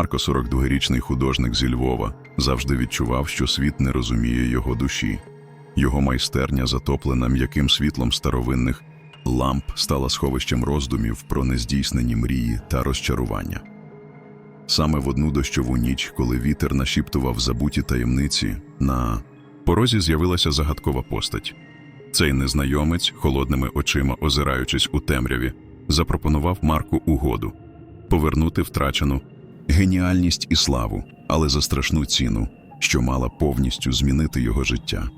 Марко, 42-річний художник зі Львова, завжди відчував, що світ не розуміє його душі. Його майстерня, затоплена м'яким світлом старовинних ламп, стала сховищем роздумів про нездійснені мрії та розчарування. Саме в одну дощову ніч, коли вітер нашіптував забуті таємниці, на порозі з'явилася загадкова постать. Цей незнайомець, холодними очима озираючись у темряві, запропонував Марку угоду повернути втрачену геніальність і славу, але за страшну ціну, що мала повністю змінити його життя.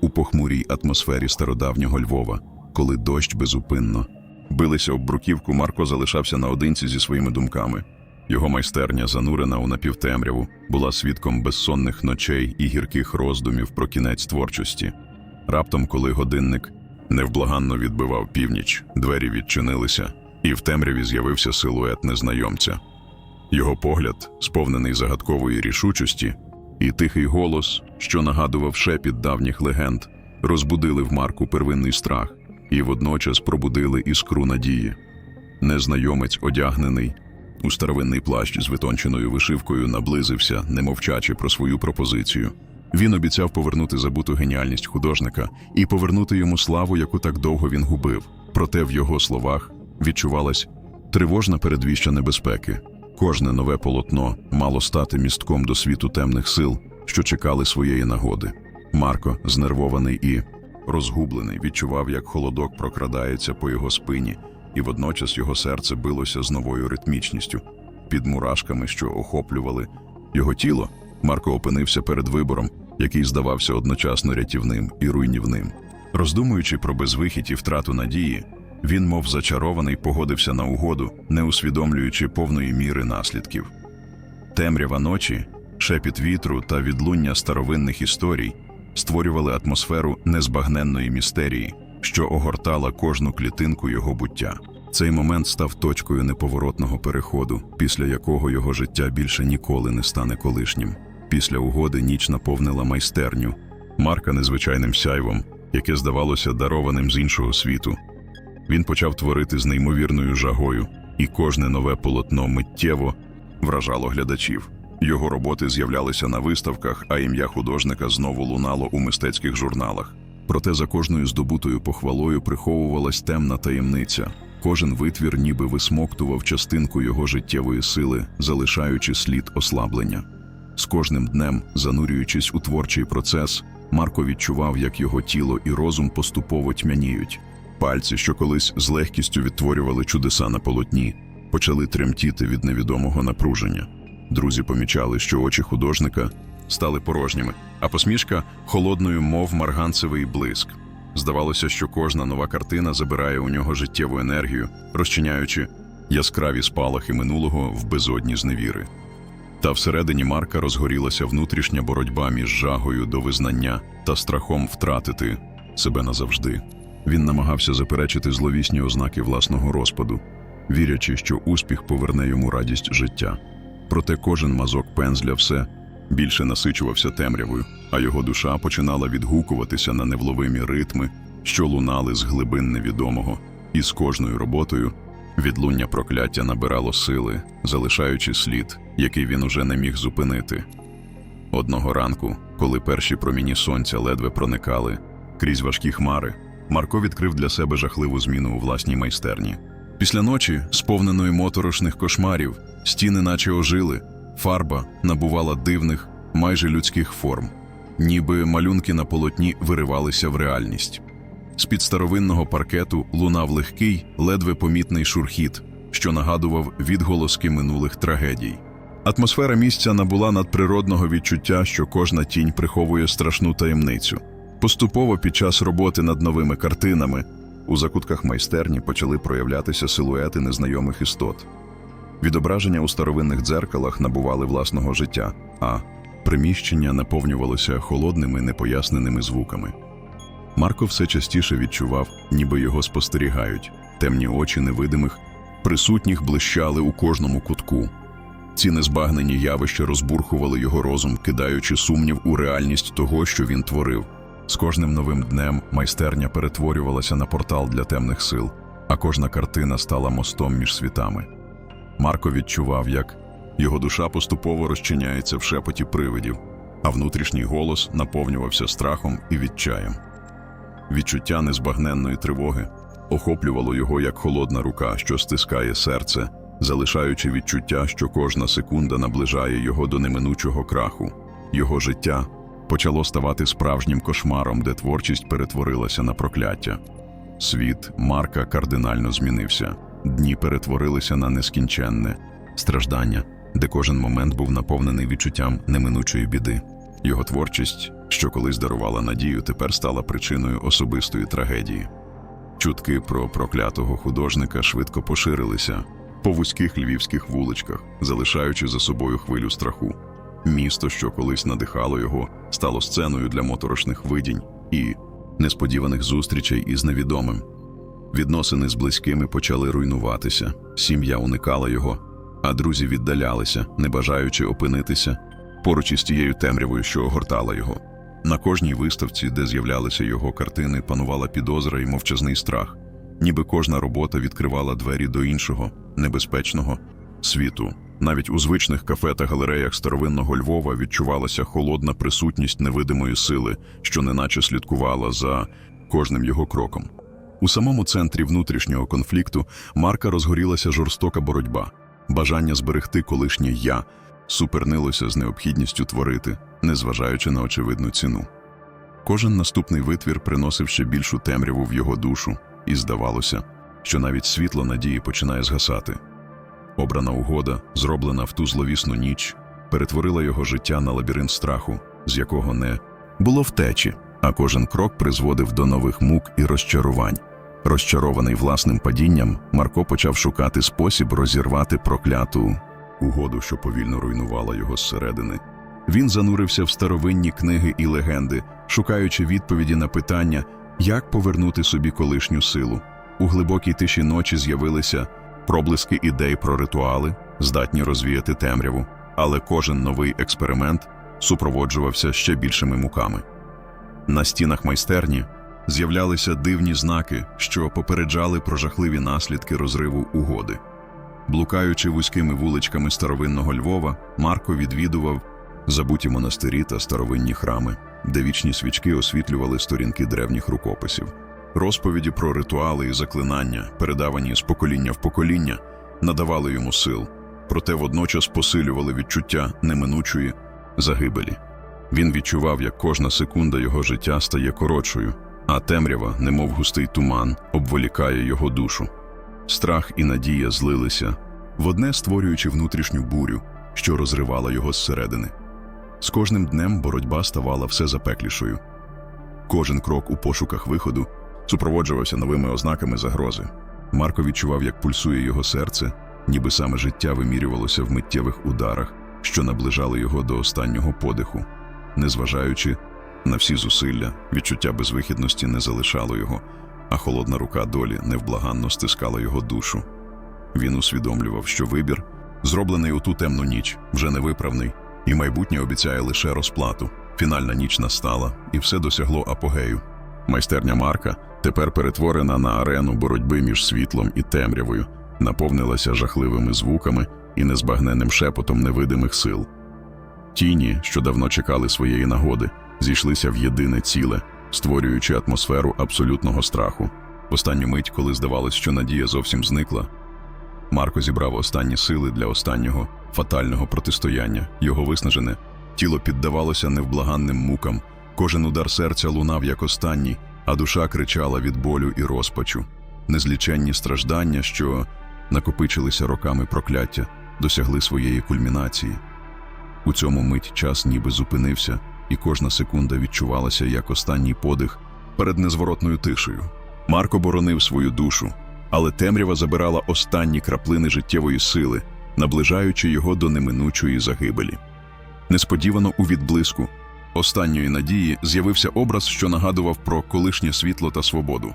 У похмурій атмосфері стародавнього Львова, коли дощ безупинно билися об бруківку, Марко залишався наодинці зі своїми думками. Його майстерня, занурена у напівтемряву, була свідком безсонних ночей і гірких роздумів про кінець творчості. Раптом, коли годинник невблаганно відбивав північ, двері відчинилися, і в темряві з'явився силует незнайомця. Його погляд, сповнений загадкової рішучості, і тихий голос, що нагадував шепіт давніх легенд, розбудили в Марку первинний страх і водночас пробудили іскру надії. Незнайомець, одягнений у старовинний плащ з витонченою вишивкою, наблизився, не мовчачи про свою пропозицію. Він обіцяв повернути забуту геніальність художника і повернути йому славу, яку так довго він губив. Проте в його словах відчувалась тривожна передвіща небезпеки. Кожне нове полотно мало стати містком до світу темних сил, що чекали своєї нагоди. Марко, знервований і розгублений, відчував, як холодок прокрадається по його спині, і водночас його серце билося з новою ритмічністю. Під мурашками, що охоплювали його тіло, Марко опинився перед вибором, який здавався одночасно рятівним і руйнівним. Роздумуючи про безвихідь і втрату надії, він, мов зачарований, погодився на угоду, не усвідомлюючи повної міри наслідків. Темрява ночі, шепіт вітру та відлуння старовинних історій створювали атмосферу незбагненної містерії, що огортала кожну клітинку його буття. Цей момент став точкою неповоротного переходу, після якого його життя більше ніколи не стане колишнім. Після угоди ніч наповнила майстерню, марка незвичайним сяйвом, яке здавалося дарованим з іншого світу. Він почав творити з неймовірною жагою, і кожне нове полотно миттєво вражало глядачів. Його роботи з'являлися на виставках, а ім'я художника знову лунало у мистецьких журналах. Проте за кожною здобутою похвалою приховувалась темна таємниця. Кожен витвір ніби висмоктував частинку його життєвої сили, залишаючи слід ослаблення. З кожним днем, занурюючись у творчий процес, Марко відчував, як його тіло і розум поступово тьмяніють. Пальці, що колись з легкістю відтворювали чудеса на полотні, почали тремтіти від невідомого напруження. Друзі помічали, що очі художника стали порожніми, а посмішка холодною, мов марганцевий блиск. Здавалося, що кожна нова картина забирає у нього життєву енергію, розчиняючи яскраві спалахи минулого в безодні зневіри. Та всередині Марка розгорілася внутрішня боротьба між жагою до визнання та страхом втратити себе назавжди. Він намагався заперечити зловісні ознаки власного розпаду, вірячи, що успіх поверне йому радість життя. Проте кожен мазок пензля все більше насичувався темрявою, а його душа починала відгукуватися на невловимі ритми, що лунали з глибин невідомого, і з кожною роботою відлуння прокляття набирало сили, залишаючи слід, який він уже не міг зупинити. Одного ранку, коли перші проміні сонця ледве проникали крізь важкі хмари, Марко відкрив для себе жахливу зміну у власній майстерні. Після ночі, сповненої моторошних кошмарів, стіни наче ожили, фарба набувала дивних, майже людських форм, ніби малюнки на полотні виривалися в реальність. З-під старовинного паркету лунав легкий, ледве помітний шурхіт, що нагадував відголоски минулих трагедій. Атмосфера місця набула надприродного відчуття, що кожна тінь приховує страшну таємницю. Поступово під час роботи над новими картинами у закутках майстерні почали проявлятися силуети незнайомих істот. Відображення у старовинних дзеркалах набували власного життя, а приміщення наповнювалося холодними непоясненими звуками. Марко все частіше відчував, ніби його спостерігають, темні очі невидимих, присутніх блищали у кожному кутку. Ці незбагнені явища розбурхували його розум, кидаючи сумнів у реальність того, що він творив. З кожним новим днем майстерня перетворювалася на портал для темних сил, а кожна картина стала мостом між світами. Марко відчував, як Його душа поступово розчиняється в шепоті привидів, а внутрішній голос наповнювався страхом і відчаєм. Відчуття незбагненної тривоги охоплювало його як холодна рука, що стискає серце, залишаючи відчуття, що кожна секунда наближає його до неминучого краху. Його життя почало ставати справжнім кошмаром, де творчість перетворилася на прокляття. Світ Марка кардинально змінився. Дні перетворилися на нескінченне страждання, де кожен момент був наповнений відчуттям неминучої біди. Його творчість, що колись дарувала надію, тепер стала причиною особистої трагедії. Чутки про проклятого художника швидко поширилися по вузьких львівських вуличках, залишаючи за собою хвилю страху. Місто, що колись надихало його, стало сценою для моторошних видінь і несподіваних зустрічей із невідомим. Відносини з близькими почали руйнуватися, сім'я уникала його, а друзі віддалялися, не бажаючи опинитися поруч із тією темрявою, що огортала його. На кожній виставці, де з'являлися його картини, панувала підозра і мовчазний страх, ніби кожна робота відкривала двері до іншого, небезпечного світу. Навіть у звичних кафе та галереях старовинного Львова відчувалася холодна присутність невидимої сили, що неначе слідкувала за кожним його кроком. У самому центрі внутрішнього конфлікту Марка розгорілася жорстока боротьба. Бажання зберегти колишнє я супернилося з необхідністю творити, незважаючи на очевидну ціну. Кожен наступний витвір приносив ще більшу темряву в його душу, і здавалося, що навіть світло надії починає згасати. Обрана угода, зроблена в ту зловісну ніч, перетворила його життя на лабіринт страху, з якого не було втечі, а кожен крок призводив до нових мук і розчарувань. Розчарований власним падінням, Марко почав шукати спосіб розірвати прокляту угоду, що повільно руйнувала його зсередини. Він занурився в старовинні книги і легенди, шукаючи відповіді на питання, як повернути собі колишню силу. У глибокій тиші ночі з'явилися проблиски ідей про ритуали, здатні розвіяти темряву, але кожен новий експеримент супроводжувався ще більшими муками. На стінах майстерні з'являлися дивні знаки, що попереджали про жахливі наслідки розриву угоди. Блукаючи вузькими вуличками старовинного Львова, Марко відвідував забуті монастирі та старовинні храми, де вічні свічки освітлювали сторінки древніх рукописів. Розповіді про ритуали і заклинання, передавані з покоління в покоління, надавали йому сил, проте водночас посилювали відчуття неминучої загибелі. Він відчував, як кожна секунда його життя стає коротшою, а темрява, немов густий туман, обволікає його душу. Страх і надія злилися, в одне створюючи внутрішню бурю, що розривала його зсередини. З кожним днем боротьба ставала все запеклішою. Кожен крок у пошуках виходу супроводжувався новими ознаками загрози. Марко відчував, як пульсує його серце, ніби саме життя вимірювалося в миттєвих ударах, що наближали його до останнього подиху. Незважаючи на всі зусилля, відчуття безвихідності не залишало його, а холодна рука долі невблаганно стискала його душу. Він усвідомлював, що вибір, зроблений у ту темну ніч, вже невиправний, і майбутнє обіцяє лише розплату. Фінальна ніч настала, і все досягло апогею. Майстерня Марка, тепер перетворена на арену боротьби між світлом і темрявою, наповнилася жахливими звуками і незбагненним шепотом невидимих сил. Тіні, що давно чекали своєї нагоди, зійшлися в єдине ціле, створюючи атмосферу абсолютного страху. В останню мить, коли здавалось, що надія зовсім зникла, Марко зібрав останні сили для останнього фатального протистояння. Його виснажене тіло піддавалося невблаганним мукам, кожен удар серця лунав як останній, а душа кричала від болю і розпачу. Незліченні страждання, що накопичилися роками прокляття, досягли своєї кульмінації. У цьому мить час ніби зупинився, і кожна секунда відчувалася як останній подих перед незворотною тишею. Марко боронив свою душу, але темрява забирала останні краплини життєвої сили, наближаючи його до неминучої загибелі. Несподівано у відблиску останньої надії з'явився образ, що нагадував про колишнє світло та свободу.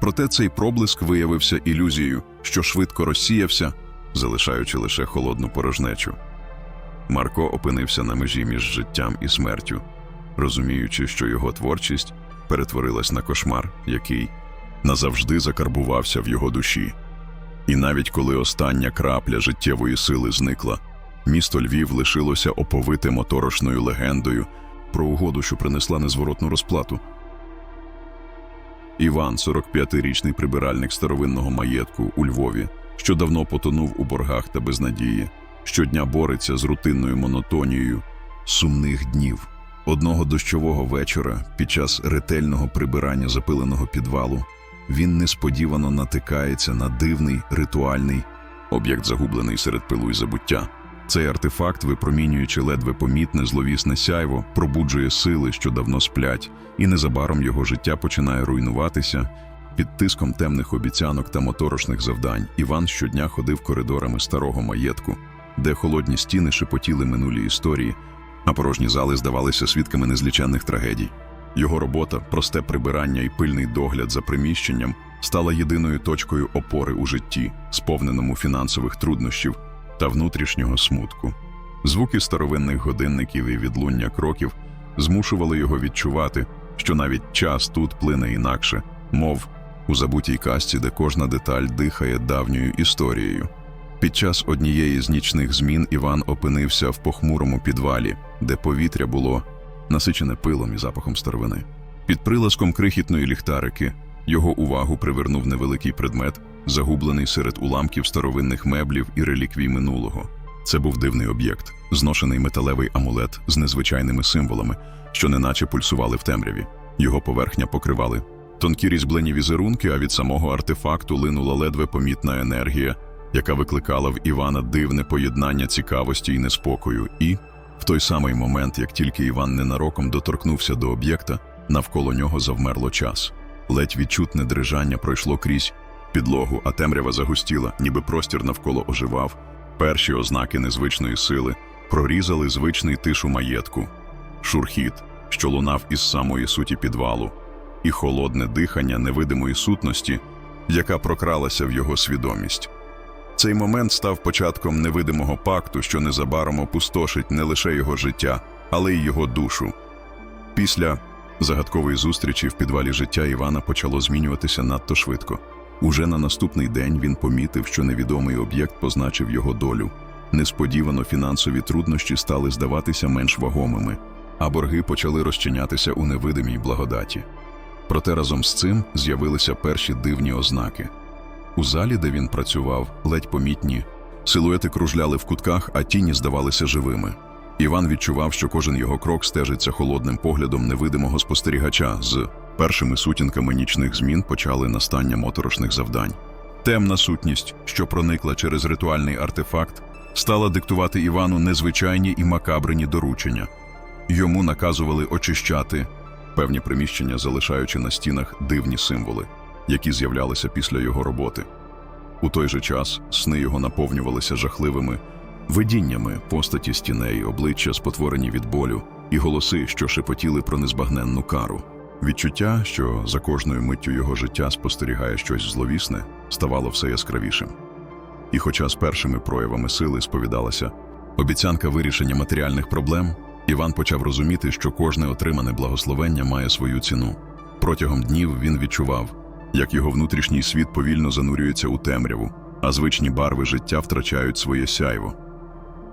Проте цей проблиск виявився ілюзією, що швидко розсіявся, залишаючи лише холодну порожнечу. Марко опинився на межі між життям і смертю, розуміючи, що його творчість перетворилась на кошмар, який назавжди закарбувався в його душі. І навіть коли остання крапля життєвої сили зникла, Місто Львів лишилося оповите моторошною легендою про угоду, що принесла незворотну розплату. Іван, 45-річний прибиральник старовинного маєтку у Львові, що давно потонув у боргах та безнадії, щодня бореться з рутинною монотонією сумних днів. Одного дощового вечора, під час ретельного прибирання запиленого підвалу, він несподівано натикається на дивний ритуальний об'єкт, загублений серед пилу і забуття. Цей артефакт, випромінюючи ледве помітне зловісне сяйво, пробуджує сили, що давно сплять, і незабаром його життя починає руйнуватися. Під тиском темних обіцянок та моторошних завдань Іван щодня ходив коридорами старого маєтку, де холодні стіни шепотіли минулі історії, а порожні зали здавалися свідками незліченних трагедій. Його робота, просте прибирання і пильний догляд за приміщенням стала єдиною точкою опори у житті, сповненому фінансових труднощів та внутрішнього смутку. Звуки старовинних годинників і відлуння кроків змушували його відчувати, що навіть час тут плине інакше, мов у забутій казці, де кожна деталь дихає давньою історією. Під час однієї з нічних змін Іван опинився в похмурому підвалі, де повітря було насичене пилом і запахом старовини. Під приласком крихітної ліхтарики його увагу привернув невеликий предмет, загублений серед уламків старовинних меблів і реліквій минулого. Це був дивний об'єкт, зношений металевий амулет з незвичайними символами, що неначе пульсували в темряві. Його поверхня покривали тонкі різьблені візерунки, а від самого артефакту линула ледве помітна енергія, яка викликала в Івана дивне поєднання цікавості і неспокою. І в той самий момент, як тільки Іван ненароком доторкнувся до об'єкта, навколо нього завмерло час. Ледь відчутне дрижання пройшло крізь підлогу, а темрява загустіла, ніби простір навколо оживав. Перші ознаки незвичної сили прорізали звичний тишу маєтку, шурхіт, що лунав із самої суті підвалу, і холодне дихання невидимої сутності, яка прокралася в його свідомість. Цей момент став початком невидимого пакту, що незабаром опустошить не лише його життя, але й його душу. Після загадкової зустрічі в підвалі життя Івана почало змінюватися надто швидко. Уже на наступний день він помітив, що невідомий об'єкт позначив його долю. Несподівано фінансові труднощі стали здаватися менш вагомими, а борги почали розчинятися у невидимій благодаті. Проте разом з цим з'явилися перші дивні ознаки. У залі, де він працював, ледь помітні, силуети кружляли в кутках, а тіні здавалися живими. Іван відчував, що кожен його крок стежиться холодним поглядом невидимого спостерігача. З першими сутінками нічних змін почали настання моторошних завдань. Темна сутність, що проникла через ритуальний артефакт, стала диктувати Івану незвичайні і макабрині доручення. Йому наказували очищати певні приміщення, залишаючи на стінах дивні символи, які з'являлися після його роботи. У той же час сни його наповнювалися жахливими видіннями постаті стіней, обличчя, спотворені від болю, і голоси, що шепотіли про незбагненну кару. Відчуття, що за кожною миттю його життя спостерігає щось зловісне, ставало все яскравішим. І хоча з першими проявами сили сповідалася обіцянка вирішення матеріальних проблем, Іван почав розуміти, що кожне отримане благословення має свою ціну. Протягом днів він відчував, як його внутрішній світ повільно занурюється у темряву, а звичні барви життя втрачають своє сяйво.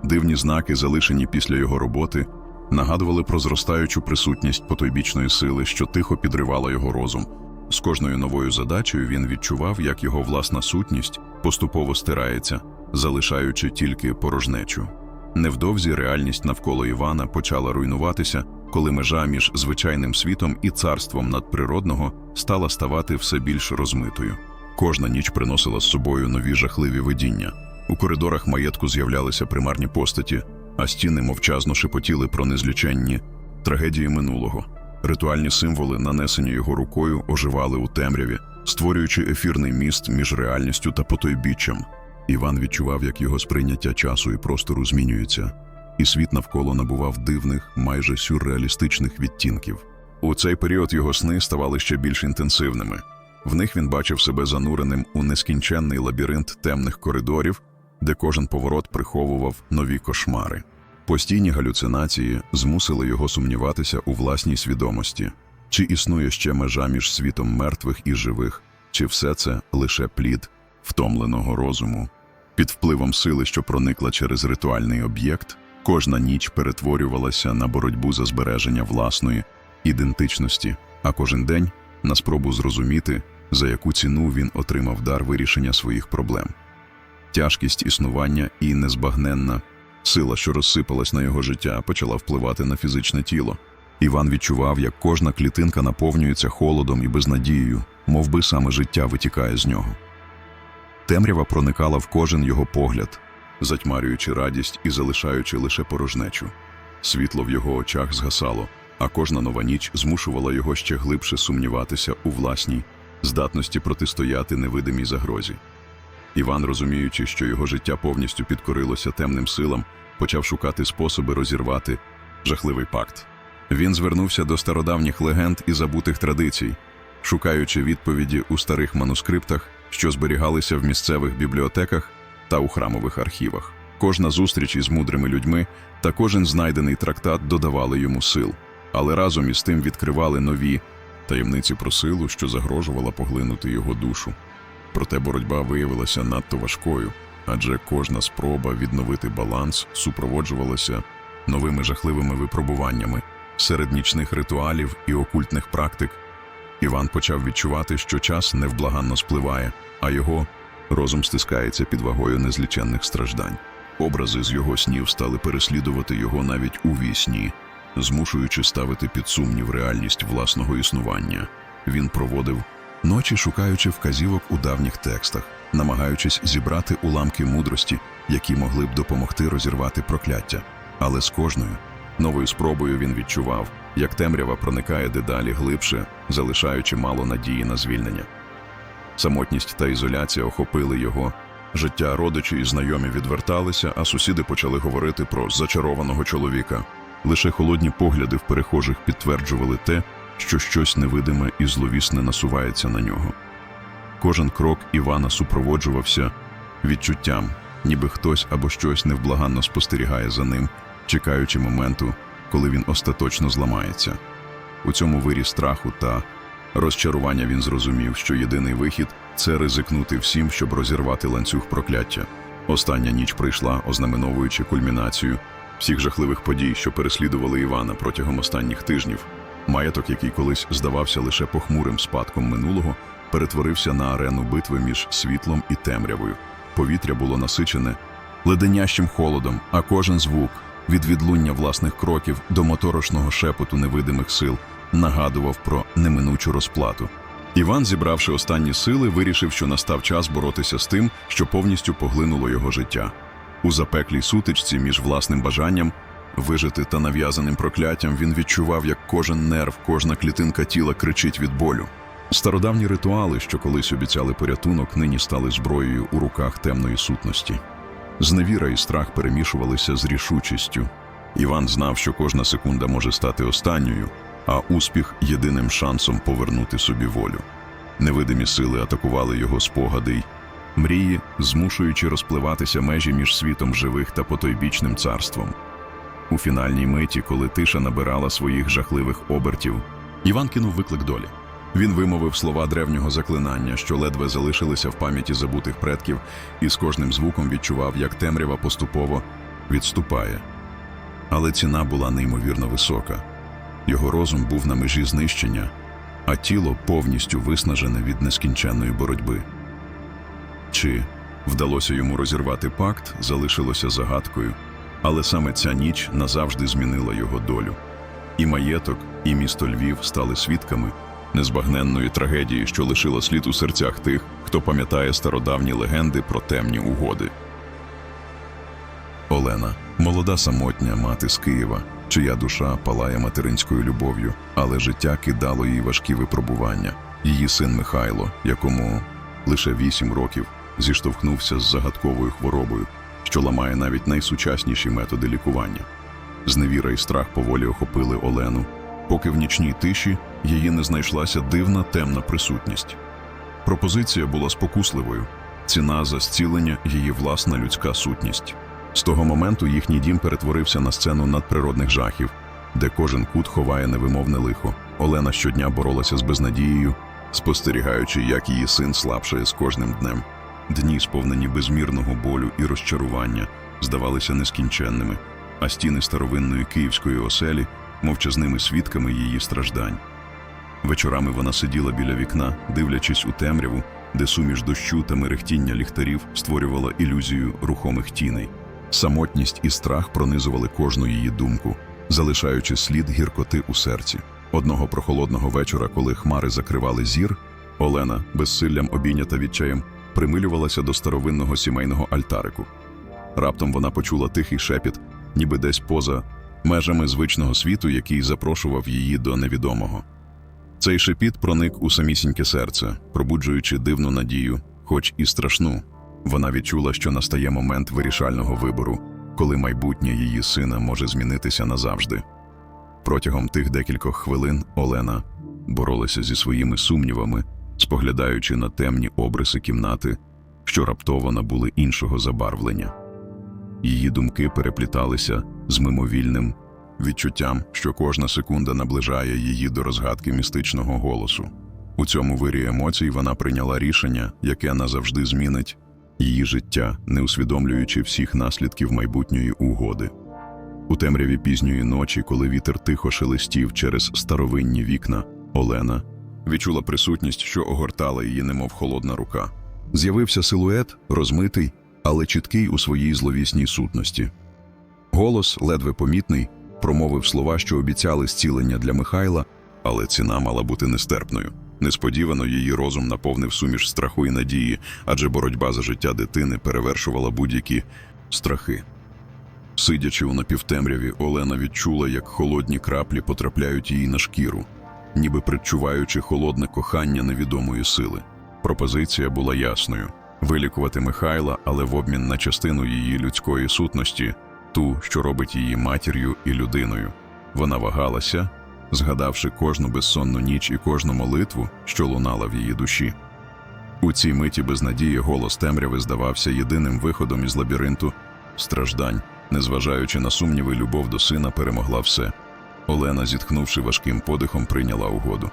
Дивні знаки, залишені після його роботи, нагадували про зростаючу присутність потойбічної сили, що тихо підривала його розум. З кожною новою задачею він відчував, як його власна сутність поступово стирається, залишаючи тільки порожнечу. Невдовзі реальність навколо Івана почала руйнуватися, коли межа між звичайним світом і царством надприродного стала ставати все більш розмитою. Кожна ніч приносила з собою нові жахливі видіння. У коридорах маєтку з'являлися примарні постаті, а стіни мовчазно шепотіли про незліченні трагедії минулого. Ритуальні символи, нанесені його рукою, оживали у темряві, створюючи ефірний міст між реальністю та потойбіччям. Іван відчував, як його сприйняття часу і простору змінюється, і світ навколо набував дивних, майже сюрреалістичних відтінків. У цей період його сни ставали ще більш інтенсивними. В них він бачив себе зануреним у нескінченний лабіринт темних коридорів, де кожен поворот приховував нові кошмари. Постійні галюцинації змусили його сумніватися у власній свідомості, чи існує ще межа між світом мертвих і живих, чи все це лише плід втомленого розуму. Під впливом сили, що проникла через ритуальний об'єкт, кожна ніч перетворювалася на боротьбу за збереження власної ідентичності, а кожен день на спробу зрозуміти, за яку ціну він отримав дар вирішення своїх проблем. Тяжкість існування і незбагненна сила, що розсипалась на його життя, почала впливати на фізичне тіло. Іван відчував, як кожна клітинка наповнюється холодом і безнадією, мов би саме життя витікає з нього. Темрява проникала в кожен його погляд, затьмарюючи радість і залишаючи лише порожнечу. Світло в його очах згасало, а кожна нова ніч змушувала його ще глибше сумніватися у власній здатності протистояти невидимій загрозі. Іван, розуміючи, що його життя повністю підкорилося темним силам, почав шукати способи розірвати жахливий пакт. Він звернувся до стародавніх легенд і забутих традицій, шукаючи відповіді у старих манускриптах, що зберігалися в місцевих бібліотеках та у храмових архівах. Кожна зустріч із мудрими людьми та кожен знайдений трактат додавали йому сил, але разом із тим відкривали нові таємниці про силу, що загрожувала поглинути його душу. Проте боротьба виявилася надто важкою, адже кожна спроба відновити баланс супроводжувалася новими жахливими випробуваннями серед нічних ритуалів і окультних практик. Іван почав відчувати, що час невблаганно спливає, а його розум стискається під вагою незліченних страждань. Образи з його снів стали переслідувати його навіть у вісні, змушуючи ставити під сумнів реальність власного існування. Він проводив ночі, шукаючи вказівок у давніх текстах, намагаючись зібрати уламки мудрості, які могли б допомогти розірвати прокляття. Але з кожною новою спробою він відчував, як темрява проникає дедалі глибше, залишаючи мало надії на звільнення. Самотність та ізоляція охопили його. Життя родичі і знайомі відверталися, а сусіди почали говорити про зачарованого чоловіка. Лише холодні погляди в перехожих підтверджували те, що щось невидиме і зловісне насувається на нього. Кожен крок Івана супроводжувався відчуттям, ніби хтось або щось невблаганно спостерігає за ним, чекаючи моменту, коли він остаточно зламається. У цьому вирі страху та розчарування він зрозумів, що єдиний вихід це ризикнути всім, щоб розірвати ланцюг прокляття. Остання ніч прийшла, ознаменовуючи кульмінацію всіх жахливих подій, що переслідували Івана протягом останніх тижнів. Маєток, який колись здавався лише похмурим спадком минулого, перетворився на арену битви між світлом і темрявою. Повітря було насичене леденящим холодом, а кожен звук від відлуння власних кроків до моторошного шепоту невидимих сил нагадував про неминучу розплату. Іван, зібравши останні сили, вирішив, що настав час боротися з тим, що повністю поглинуло його життя. У запеклій сутичці між власним бажанням вижити та нав'язаним прокляттям він відчував, як кожен нерв, кожна клітинка тіла кричить від болю. Стародавні ритуали, що колись обіцяли порятунок, нині стали зброєю у руках темної сутності. Зневіра і страх перемішувалися з рішучістю. Іван знав, що кожна секунда може стати останньою, а успіх єдиним шансом повернути собі волю. Невидимі сили атакували його спогади й мрії, змушуючи розпливатися межі між світом живих та потойбічним царством. У фінальній миті, коли тиша набирала своїх жахливих обертів, Іван кинув виклик долі. Він вимовив слова древнього заклинання, що ледве залишилися в пам'яті забутих предків, і з кожним звуком відчував, як темрява поступово відступає. Але ціна була неймовірно висока. Його розум був на межі знищення, а тіло повністю виснажене від нескінченної боротьби. Чи вдалося йому розірвати пакт, залишилося загадкою, але саме ця ніч назавжди змінила його долю. І маєток, і місто Львів стали свідками незбагненної трагедії, що лишила слід у серцях тих, хто пам'ятає стародавні легенди про темні угоди. Олена, молода самотня мати з Києва, чия душа палає материнською любов'ю, але життя кидало їй важкі випробування. Її син Михайло, якому лише вісім років, зіштовхнувся з загадковою хворобою, що ламає навіть найсучасніші методи лікування. Зневіра і страх поволі охопили Олену, поки в нічній тиші її не знайшлася дивна темна присутність. Пропозиція була спокусливою, ціна за зцілення її власна людська сутність. З того моменту їхній дім перетворився на сцену надприродних жахів, де кожен кут ховає невимовне лихо. Олена щодня боролася з безнадією, спостерігаючи, як її син слабшає з кожним днем. Дні, сповнені безмірного болю і розчарування, здавалися нескінченними, а стіни старовинної київської оселі мовчазними свідками її страждань. Вечорами вона сиділа біля вікна, дивлячись у темряву, де суміш дощу та мерехтіння ліхтарів створювала ілюзію рухомих тіней. Самотність і страх пронизували кожну її думку, залишаючи слід гіркоти у серці. Одного прохолодного вечора, коли хмари закривали зір, Олена, безсиллям обійнята відчаєм, примилювалася до старовинного сімейного альтарику. Раптом вона почула тихий шепіт, ніби десь поза межами звичного світу, який запрошував її до невідомого. Цей шепіт проник у самісіньке серце, пробуджуючи дивну надію, хоч і страшну. Вона відчула, що настає момент вирішального вибору, коли майбутнє її сина може змінитися назавжди. Протягом тих декількох хвилин Олена боролася зі своїми сумнівами, споглядаючи на темні обриси кімнати, що раптово набули іншого забарвлення. Її думки перепліталися з мимовільним відчуттям, що кожна секунда наближає її до розгадки містичного голосу. У цьому вирі емоцій вона прийняла рішення, яке назавжди змінить її життя, не усвідомлюючи всіх наслідків майбутньої угоди. У темряві пізньої ночі, коли вітер тихо шелестів через старовинні вікна, Олена відчула присутність, що огортала її, немов холодна рука. З'явився силует, розмитий, але чіткий у своїй зловісній сутності. Голос, ледве помітний, промовив слова, що обіцяли зцілення для Михайла, але ціна мала бути нестерпною. Несподівано її розум наповнив суміш страху і надії, адже боротьба за життя дитини перевершувала будь-які страхи. Сидячи у напівтемряві, Олена відчула, як холодні краплі потрапляють їй на шкіру, ніби предчуваючи холодне кохання невідомої сили. Пропозиція була ясною вилікувати Михайла, але в обмін на частину її людської сутності, ту, що робить її матір'ю і людиною. Вона вагалася, згадавши кожну безсонну ніч і кожну молитву, що лунала в її душі. У цій миті безнадії голос темряви здавався єдиним виходом із лабіринту страждань. Незважаючи на сумніви, любов до сина перемогла все. Олена, зітхнувши важким подихом, прийняла угоду.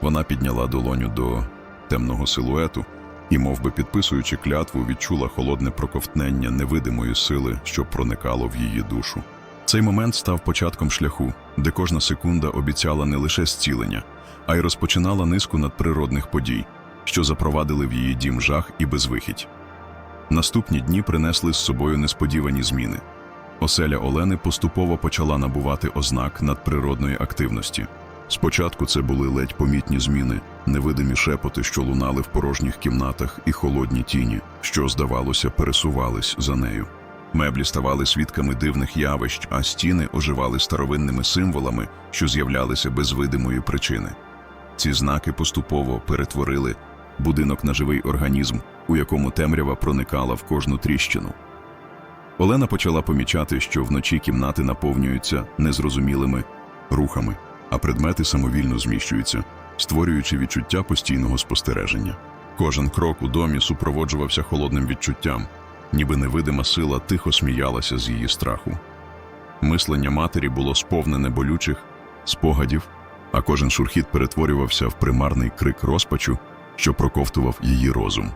Вона підняла долоню до темного силуету і, мов би підписуючи клятву, відчула холодне проковтнення невидимої сили, що проникало в її душу. Цей момент став початком шляху, де кожна секунда обіцяла не лише зцілення, а й розпочинала низку надприродних подій, що запровадили в її дім жах і безвихідь. Наступні дні принесли з собою несподівані зміни. Оселя Олени поступово почала набувати ознак надприродної активності. Спочатку це були ледь помітні зміни, невидимі шепоти, що лунали в порожніх кімнатах, і холодні тіні, що, здавалося, пересувались за нею. Меблі ставали свідками дивних явищ, а стіни оживали старовинними символами, що з'являлися без видимої причини. Ці знаки поступово перетворили будинок на живий організм, у якому темрява проникала в кожну тріщину. Олена почала помічати, що вночі кімнати наповнюються незрозумілими рухами, а предмети самовільно зміщуються, створюючи відчуття постійного спостереження. Кожен крок у домі супроводжувався холодним відчуттям, ніби невидима сила тихо сміялася з її страху. Мислення матері було сповнене болючих спогадів, а кожен шурхіт перетворювався в примарний крик розпачу, що проковтував її розум.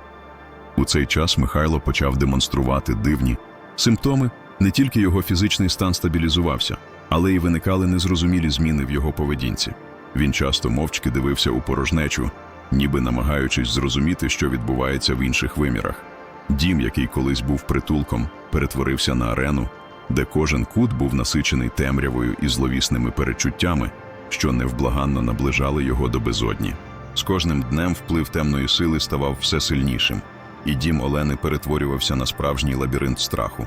У цей час Михайло почав демонструвати дивні симптоми, не тільки його фізичний стан стабілізувався, але й виникали незрозумілі зміни в його поведінці. Він часто мовчки дивився у порожнечу, ніби намагаючись зрозуміти, що відбувається в інших вимірах. Дім, який колись був притулком, перетворився на арену, де кожен кут був насичений темрявою і зловісними перечуттями, що невблаганно наближали його до безодні. З кожним днем вплив темної сили ставав все сильнішим, і дім Олени перетворювався на справжній лабіринт страху.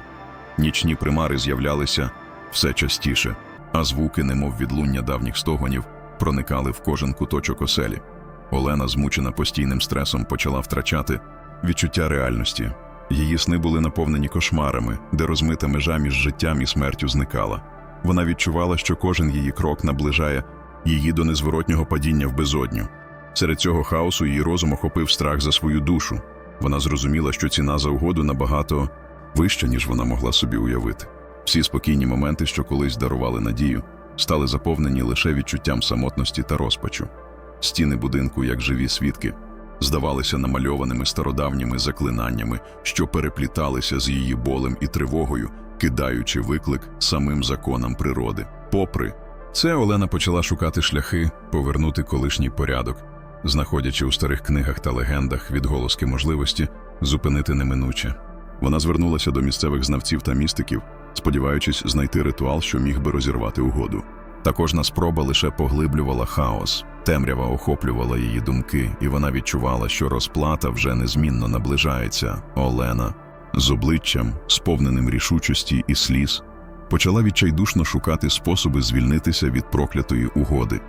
Нічні примари з'являлися все частіше, а звуки, немов відлуння давніх стогонів, проникали в кожен куточок оселі. Олена, змучена постійним стресом, почала втрачати відчуття реальності. Її сни були наповнені кошмарами, де розмита межа між життям і смертю зникала. Вона відчувала, що кожен її крок наближає її до незворотнього падіння в безодню. Серед цього хаосу її розум охопив страх за свою душу. Вона зрозуміла, що ціна за угоду набагато вища, ніж вона могла собі уявити. Всі спокійні моменти, що колись дарували надію, стали заповнені лише відчуттям самотності та розпачу. Стіни будинку, як живі свідки, здавалися намальованими стародавніми заклинаннями, що перепліталися з її болем і тривогою, кидаючи виклик самим законам природи. Попри це Олена почала шукати шляхи повернути колишній порядок, знаходячи у старих книгах та легендах відголоски можливості зупинити неминуче. Вона звернулася до місцевих знавців та містиків, сподіваючись знайти ритуал, що міг би розірвати угоду. Та кожна спроба лише поглиблювала хаос, темрява охоплювала її думки, і вона відчувала, що розплата вже незмінно наближається. Олена з обличчям, сповненим рішучості і сліз, почала відчайдушно шукати способи звільнитися від проклятої угоди.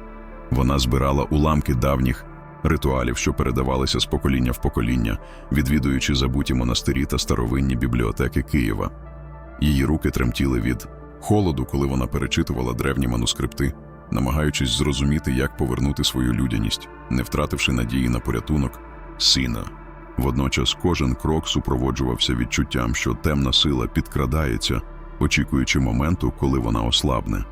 Вона збирала уламки давніх ритуалів, що передавалися з покоління в покоління, відвідуючи забуті монастирі та старовинні бібліотеки Києва. Її руки тремтіли від холоду, коли вона перечитувала древні манускрипти, намагаючись зрозуміти, як повернути свою людяність, не втративши надії на порятунок сина. Водночас кожен крок супроводжувався відчуттям, що темна сила підкрадається, очікуючи моменту, коли вона ослабне.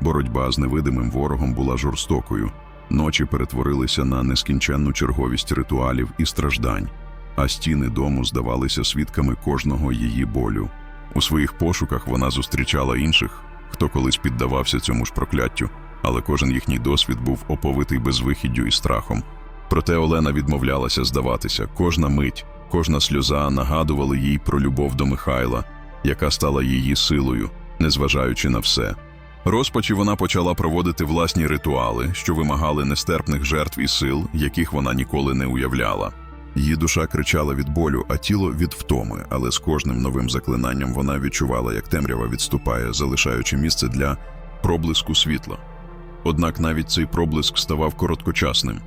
Боротьба з невидимим ворогом була жорстокою. Ночі перетворилися на нескінченну черговість ритуалів і страждань, а стіни дому здавалися свідками кожного її болю. У своїх пошуках вона зустрічала інших, хто колись піддавався цьому ж прокляттю, але кожен їхній досвід був оповитий безвихіддю і страхом. Проте Олена відмовлялася здаватися, кожна мить, кожна сльоза нагадували їй про любов до Михайла, яка стала її силою, незважаючи на все. Розпачі вона почала проводити власні ритуали, що вимагали нестерпних жертв і сил, яких вона ніколи не уявляла. Її душа кричала від болю, а тіло від втоми, але з кожним новим заклинанням вона відчувала, як темрява відступає, залишаючи місце для проблиску світла. Однак навіть цей проблиск ставав короткочасним,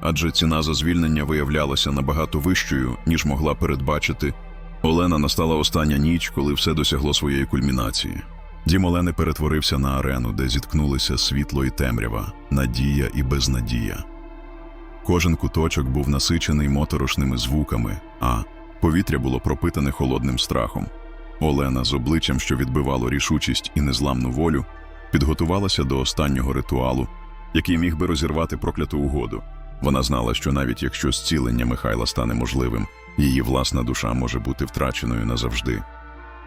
адже ціна за звільнення виявлялася набагато вищою, ніж могла передбачити. Олена настала остання ніч, коли все досягло своєї кульмінації. Дім Олени перетворився на арену, де зіткнулися світло і темрява, надія і безнадія. Кожен куточок був насичений моторошними звуками, а повітря було пропитане холодним страхом. Олена з обличчям, що відбивало рішучість і незламну волю, підготувалася до останнього ритуалу, який міг би розірвати прокляту угоду. Вона знала, що навіть якщо зцілення Михайла стане можливим, її власна душа може бути втраченою назавжди.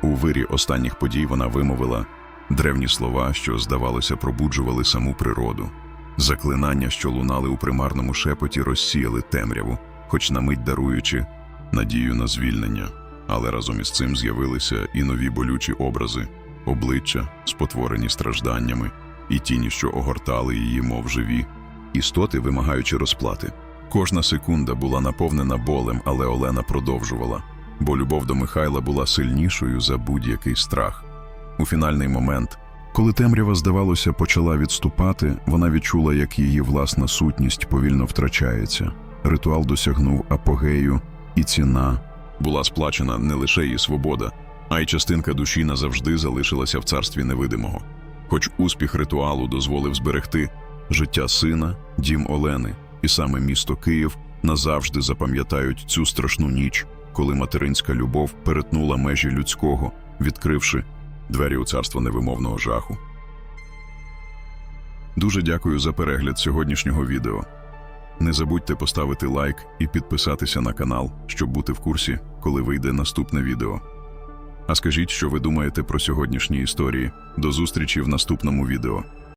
У вирі останніх подій вона вимовила древні слова, що, здавалося, пробуджували саму природу. Заклинання, що лунали у примарному шепоті, розсіяли темряву, хоч на мить даруючи надію на звільнення. Але разом із цим з'явилися і нові болючі образи, обличчя, спотворені стражданнями, і тіні, що огортали її, мов живі, істоти, вимагаючи розплати. Кожна секунда була наповнена болем, але Олена продовжувала, бо любов до Михайла була сильнішою за будь-який страх. У фінальний момент, коли темрява, здавалося, почала відступати, вона відчула, як її власна сутність повільно втрачається. Ритуал досягнув апогею, і ціна була сплачена не лише її свобода, а й частинка душі назавжди залишилася в царстві невидимого. Хоч успіх ритуалу дозволив зберегти життя сина, дім Олени, і саме місто Київ назавжди запам'ятають цю страшну ніч, коли материнська любов перетнула межі людського, відкривши двері у царство невимовного жаху. Дуже дякую за перегляд сьогоднішнього відео. Не забудьте поставити лайк і підписатися на канал, щоб бути в курсі, коли вийде наступне відео. А скажіть, що ви думаєте про сьогоднішні історії. До зустрічі в наступному відео.